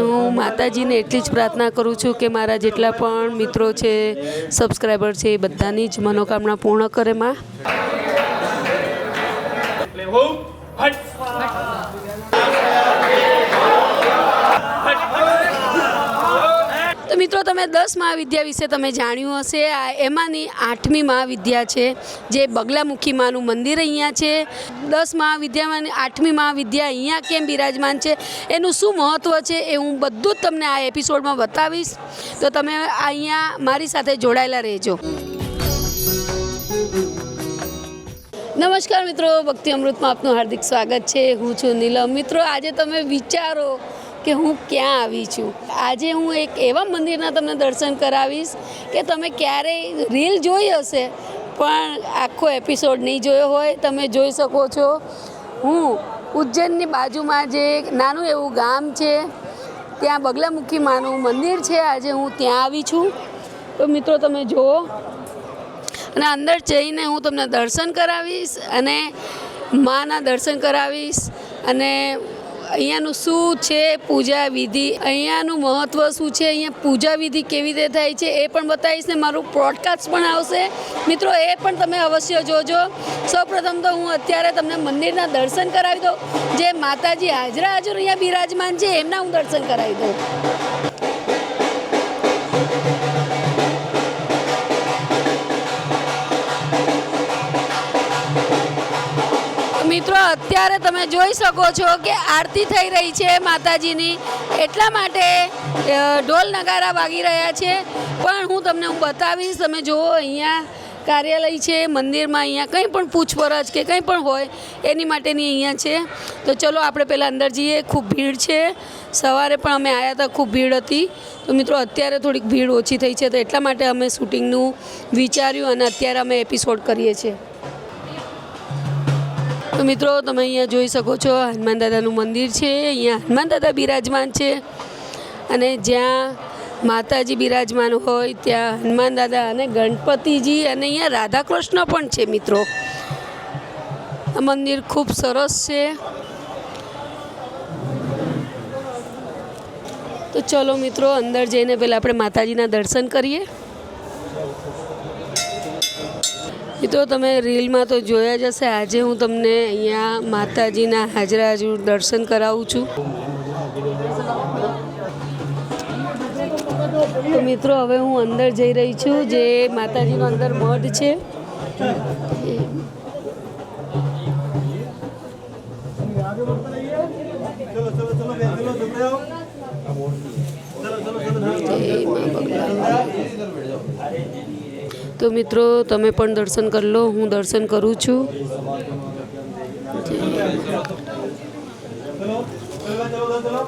હું માતાજીને એટલી જ પ્રાર્થના કરું છું કે મારા જેટલા પણ મિત્રો છે સબસ્ક્રાઈબર છે, એ બધાની જ મનોકામના પૂર્ણ કરે માં એટલે હું હટ તો મિત્રો, તમે દસ મહાવિદ્યા વિશે તમે જાણ્યું હશે. આ એમાંની આઠમી મહાવિદ્યા છે, જે બગલામુખી માનું મંદિર અહીંયા છે. દસ મહાવિદ્યામાં આઠમી મહાવિદ્યા અહીંયા કેમ બિરાજમાન છે, એનું શું મહત્ત્વ છે એ હું બધું જ તમને આ એપિસોડમાં બતાવીશ. તો તમે અહીંયા મારી સાથે જોડાયેલા રહેજો. નમસ્કાર મિત્રો, ભક્તિ અમૃતમાં આપનું હાર્દિક સ્વાગત છે. હું છું નીલમ. મિત્રો, આજે તમે વિચારો કે હું ક્યાં આવી છું. આજે હું એક એવા મંદિરના તમને દર્શન કરાવીશ કે તમે ક્યારેય રીલ જોઈ હશે, પણ આખો એપિસોડ નહીં જોયો હોય, તમે જોઈ શકો છો. હું ઉજ્જૈનની બાજુમાં જે એક નાનું એવું ગામ છે, ત્યાં બગલામુખી માનું મંદિર છે, આજે હું ત્યાં આવી છું. તો મિત્રો તમે જુઓ. અને અંદર જઈને હું તમને દર્શન કરાવીશ અને માના દર્શન કરાવીશ અને અહીંયાનું શું છે પૂજા વિધિ? અહીંયાનું મહત્ત્વ શું છે? અહીંયા પૂજા વિધિ કેવી રીતે થાય છે? એ પણ બતાવીશ ને મારું પ્રોડકાસ્ટ પણ આવશે. મિત્રો, એ પણ તમે અવશ્ય જોજો. સૌપ્રથમ તો હું અત્યારે તમને મંદિરના દર્શન કરાવી દઉં. જે માતાજી હાજરા હાજર અહીંયા બિરાજમાન છે, એમના હું દર્શન કરાવી દઉં. અત્યારે તમે જોઈ શકો છો કે આરતી થઈ રહી છે માતાજીની. એટલા માટે ઢોલ નગારા વાગી રહ્યા છે. પણ હું તમને હું બતાવીશ, તમે જુઓ અહીંયા કાર્યાલય છે, મંદિરમાં અહીંયા કંઈ પણ પૂછપરછ કે કંઈ પણ હોય, એની માટેની અહીંયા છે. તો ચલો આપણે પહેલાં અંદર જઈએ, ખૂબ ભીડ છે. સવારે પણ અમે આવ્યા હતા, ખૂબ ભીડ હતી. તો મિત્રો, અત્યારે થોડીક ભીડ ઓછી થઈ છે, તો એટલા માટે અમે શૂટિંગનું વિચાર્યું અને અત્યારે અમે એપિસોડ કરીએ છીએ. તો મિત્રો, તમે અહીંયા જોઈ શકો છો, હનુમાન દાદાનું મંદિર છે, અહીંયા હનુમાન દાદા બિરાજમાન છે. અને જ્યાં માતાજી બિરાજમાન હોય, ત્યાં હનુમાન દાદા અને ગણપતિજી અને અહીંયા રાધા કૃષ્ણ પણ છે મિત્રો. આ મંદિર ખૂબ સરસ છે. તો ચલો મિત્રો, અંદર જઈને પહેલાં આપણે માતાજીના દર્શન કરીએ. મિત્રો, તમે રીલમાં તો જોયા જ હશે. આજે હું તમને અહીંયા માતાજીના હાજરા હાજર દર્શન કરાવું છું. તો મિત્રો, હવે હું અંદર જઈ રહી છું, જે માતાજીનો અંદર મઢ છે. જય મા તો મિત્રો તમે પણ દર્શન કરી લો. હું દર્શન કરું છું. ચલો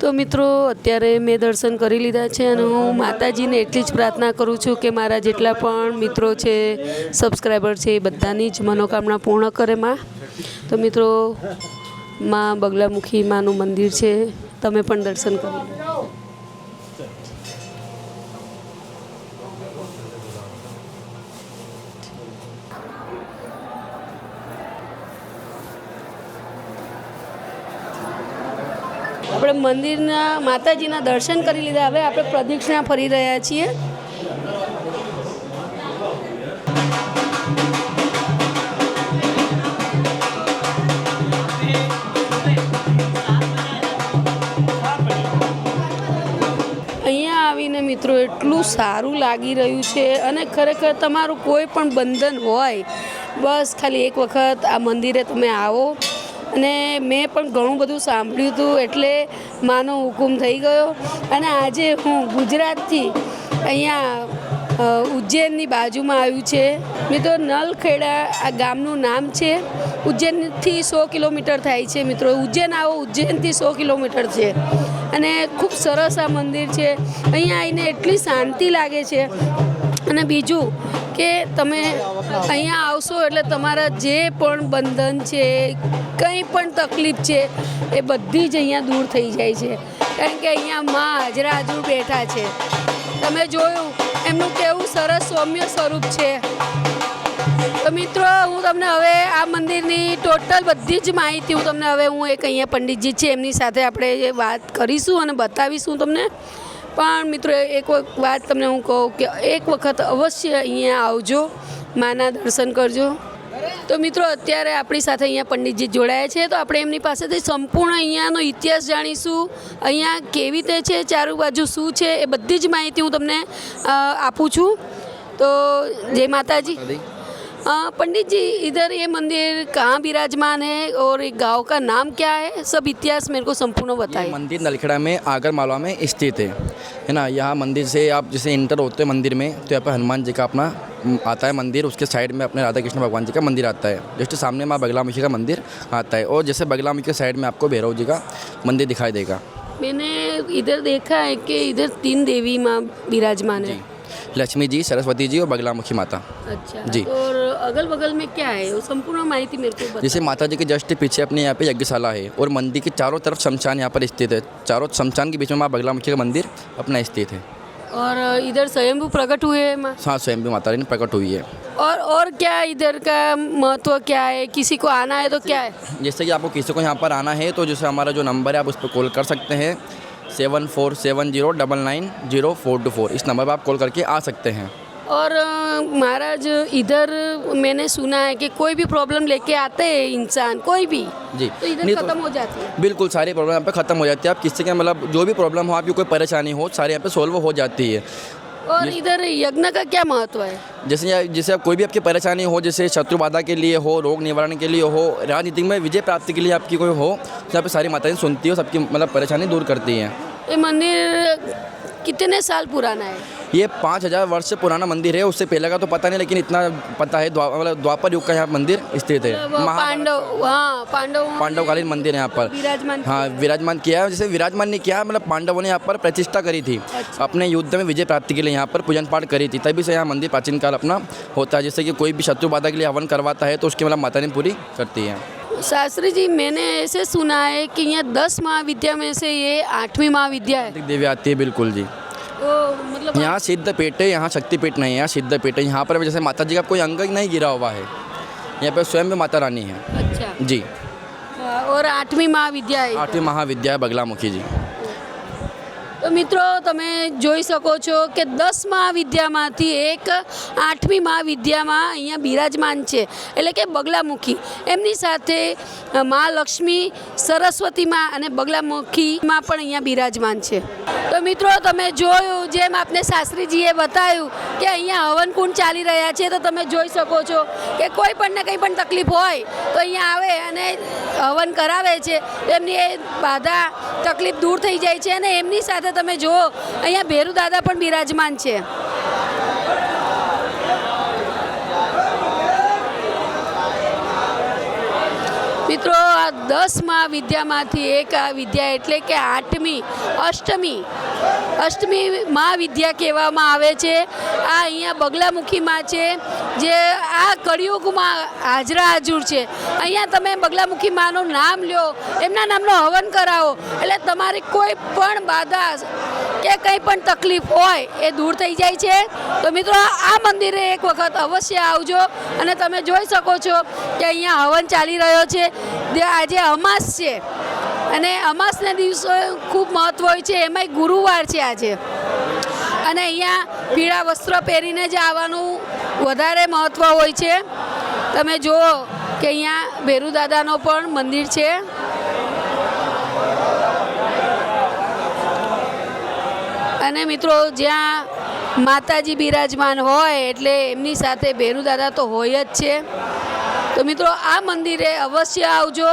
તો મિત્રો, અત્યારે મેં દર્શન કરી લીધા છે અને હું માતાજીને એટલી જ પ્રાર્થના કરું છું કે મારા જેટલા પણ મિત્રો છે સબસ્ક્રાઈબર છે, એ બધાની જ મનોકામના પૂર્ણ કરે માં. તો મિત્રો, માં બગલામુખી માનું મંદિર છે. તમે પણ દર્શન કરી આપણે મંદિરના માતાજીના દર્શન કરી લીધા. હવે આપણે પ્રદક્ષિણા ફરી રહ્યા છીએ. આવીને મિત્રો એટલું સારું લાગી રહ્યું છે અને ખરેખર તમારું કોઈ પણ બંધન હોય, બસ ખાલી એક વખત આ મંદિરે તમે આવો. અને મેં પણ ઘણું બધું સાંભળ્યું હતું એટલે માનો હુકુમ થઈ ગયો. અને આજે હું ગુજરાતથી અહીંયા ઉજ્જૈનની બાજુમાં આવ્યું છે. મિત્રો, નલખેડા આ ગામનું નામ છે. ઉજ્જૈનથી સો કિલોમીટર થાય છે મિત્રો. ઉજ્જૈન આવો, ઉજ્જૈનથી સો કિલોમીટર છે. અને ખૂબ સરસ આ મંદિર છે. અહીંયા આવીને એટલી શાંતિ લાગે છે. અને બીજું કે તમે અહીંયા આવશો એટલે તમારા જે પણ બંધન છે, કંઈ પણ તકલીફ છે, એ બધી જ અહીંયા દૂર થઈ જાય છે. કારણ કે અહીંયા માં હાજરા હાજર બેઠા છે. તમે જોયું, એમનું કેવું સરસ સૌમ્ય સ્વરૂપ છે. તો મિત્રો, હું તમને હવે આ મંદિરની ટોટલ બધી જ માહિતી હું તમને હવે હું એક અહીંયા પંડિતજી છે, એમની સાથે આપણે વાત કરીશું અને બતાવીશું તમને. પણ મિત્રો, એક વાત તમને હું કહું કે એક વખત અવશ્ય અહીંયા આવજો, માના દર્શન કરજો. તો મિત્રો, અત્યારે આપણી સાથે અહીંયા પંડિતજી જોડાયા છે. તો આપણે એમની પાસેથી સંપૂર્ણ અહીંયાનો ઇતિહાસ જાણીશું. અહીંયા કેવી રીતે છે, ચારે બાજુ શું છે, એ બધી જ માહિતી હું તમને આપું છું. તો જય માતાજી. पंडित जी इधर ये मंदिर कहाँ विराजमान है और गाँव का नाम क्या है? सब इतिहास मेरे को संपूर्ण ये बताइए मंदिर नलखेड़ा में आगर मालवा में स्थित है। है ना यहाँ मंदिर से आप जैसे इंटर होते हैं मंदिर में तो यहाँ पर हनुमान जी का अपना आता है मंदिर। उसके साइड में अपने राधा कृष्ण भगवान जी का मंदिर आता है। जस्ट सामने माँ बगलामुखी का मंदिर आता है। और जैसे बगलामुखी के साइड में आपको भैरव जी का मंदिर दिखाई देगा। मैंने इधर देखा है कि इधर तीन देवी माँ विराजमान है। लक्ष्मी जी सरस्वती जी और बगलामुखी माता। अच्छा जी। और अगल बगल में क्या है? वो संपूर्ण माहिती मेरे को जैसे माता जी के जस्ट पीछे अपने यहाँ पे यज्ञशाला है और मंदिर के चारों तरफ़ शमशान यहाँ पर स्थित है। चारों शमशान के बीच में माँ बगलामुखी का मंदिर अपना स्थित है। और इधर स्वयंभू प्रकट हुए हैं माँ? हाँ स्वयं भी माता रानी प्रकट हुई है। और और क्या इधर का महत्व क्या है? किसी को आना है तो क्या है? जैसे कि आपको किसी को यहाँ पर आना है तो जैसे हमारा जो नंबर है आप उस पर कॉल कर सकते हैं। Seven four seven zero double nine zero four two four. इस नंबर पर आप कॉल करके आ सकते हैं। और महाराज इधर मैंने सुना है कि कोई भी प्रॉब्लम लेके आते हैं इंसान कोई भी। जी। तो इधर तो- खत्म हो जाती है। बिल्कुल सारी प्रॉब्लम यहाँ पे ख़त्म हो जाती है। आप किसी के मतलब जो भी प्रॉब्लम हो आपकी कोई परेशानी हो सारे यहाँ पे सोल्व हो जाती है। और इधर यज्ञ का क्या महत्व है? जैसे जैसे आप कोई भी आपकी परेशानी हो जैसे शत्रु बाधा के लिए हो रोग निवारण के लिए हो राजनीति में विजय प्राप्ति के लिए आपकी कोई हो तो यहाँ पे सारी माताएँ सुनती है सबकी मतलब परेशानी दूर करती हैं। ये मंदिर कितने साल पुराना है? ये पाँच हज़ार वर्ष से पुराना मंदिर है उससे पहले का तो पता नहीं लेकिन इतना पता है द्वा- मतलब द्वापर युग का यहाँ मंदिर स्थित है। पांडव हाँ पांडव पांडवकालीन मंदिर है यहाँ पर। विराजमान हाँ विराजमान किया है। जैसे विराजमान ने किया मतलब पांडवों ने यहाँ पर प्रतिष्ठा करी थी। अच्छा। अपने युद्ध में विजय प्राप्ति के लिए यहाँ पर पूजन पाठ करी थी। तभी से यहाँ मंदिर प्राचीन काल अपना होता है। जैसे कि कोई भी शत्रु बाधा के लिए हवन करवाता है तो उसकी मतलब माता ने पूरी करती है। शास्त्री जी मैंने ऐसे सुना है कि यहाँ दस महाविद्या में से ये आठवीं महाविद्या है। देवी आती है बिल्कुल जी। तो मतलब यहाँ सिद्ध पेट है यहाँ शक्ति पेट नहीं है यहाँ सिद्ध पेट है। यहाँ पर जैसे माता जी का कोई अंग नहीं गिरा हुआ है। यहाँ पर स्वयं माता रानी है। अच्छा। जी। हाँ, और आठवीं महाविद्या है। आठवीं महाविद्या है बगलामुखी जी। તો મિત્રો, તમે જોઈ શકો છો કે દસ મહાવિદ્યામાંથી એક આઠમી મહાવિદ્યામાં અહીંયા બિરાજમાન છે. એટલે કે બગલામુખી. એમની સાથે મા લક્ષ્મી સરસ્વતીમાં અને બગલામુખીમાં પણ અહીંયા બિરાજમાન છે. તો મિત્રો, તમે જોયું જેમ આપને શાસ્ત્રીજીએ બતાવ્યું કે અહીંયા હવનકુંડ ચાલી રહ્યા છે, તો તમે જોઈ શકો છો કે કોઈ પણને કંઈ પણ તકલીફ હોય, તો અહીંયા આવે અને હવન કરાવે છે, એમની એ બાધા, તકલીફ દૂર થઈ જાય છે અને એમની સાથે તમે જુઓ, અહીંયા ભેરુ દાદા પણ બિરાજમાન છે. મિત્રો, આ દસમાં વિદ્યામાંથી એક આ વિદ્યા એટલે કે આઠમી, અષ્ટમી અષ્ટમી મહાવિદ્યા કહેવામાં આવે છે. આ અહીંયા બગલામુખીમાં છે, જે આ કળિયુગમાં હાજરા હાજુર છે. અહીંયા તમે બગલામુખી માનું નામ લ્યો, એમના નામનો હવન કરાવો. એટલે તમારી કોઈ પણ બાધા કે કંઈ પણ તકલીફ હોય એ દૂર થઈ જાય છે. તો મિત્રો, આ મંદિરે એક વખત અવશ્ય આવજો અને તમે જોઈ શકો છો કે અહીંયા હવન ચાલી રહ્યો છે. જે આજે અમાસ છે અને અમાસના દિવસો ખૂબ મહત્ત્વ હોય છે. એમાંય ગુરુવાર છે આજે. અને અહીંયા પીળા વસ્ત્ર પહેરીને જ આવવાનું વધારે મહત્ત્વ હોય છે. તમે જુઓ કે અહીંયા ભેરુદાદાનો પણ મંદિર છે. અને મિત્રો, જ્યાં માતાજી બિરાજમાન હોય, એટલે એમની સાથે ભેરુ દાદા તો હોય જ છે. તો મિત્રો, આ મંદિરે અવશ્ય આવજો.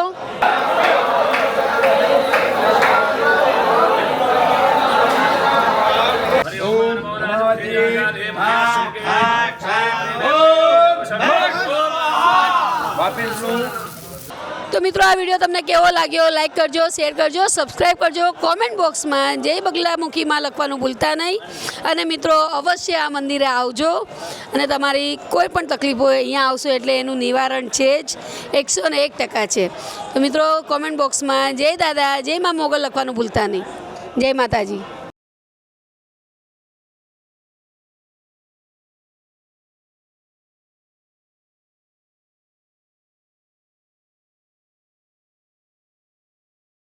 તો મિત્રો, આ વીડિયો તમને કેવો લાગ્યો? લાઈક કરજો શેર કરજો સબસ્ક્રાઈબ કરજો. કોમેન્ટ બોક્સમાં જય બગલામુખીમાં લખવાનું ભૂલતા નહીં. અને મિત્રો, અવશ્ય આ મંદિરે આવજો. અને તમારી કોઈ પણ તકલીફ હોય, અહીંયા આવશો એટલે એનું નિવારણ છે જ. એકસો ને એક ટકા છે. તો મિત્રો કોમેન્ટ બોક્સમાં જય દાદા, જય મા મોગલ લખવાનું ભૂલતા નહીં. જય માતાજી.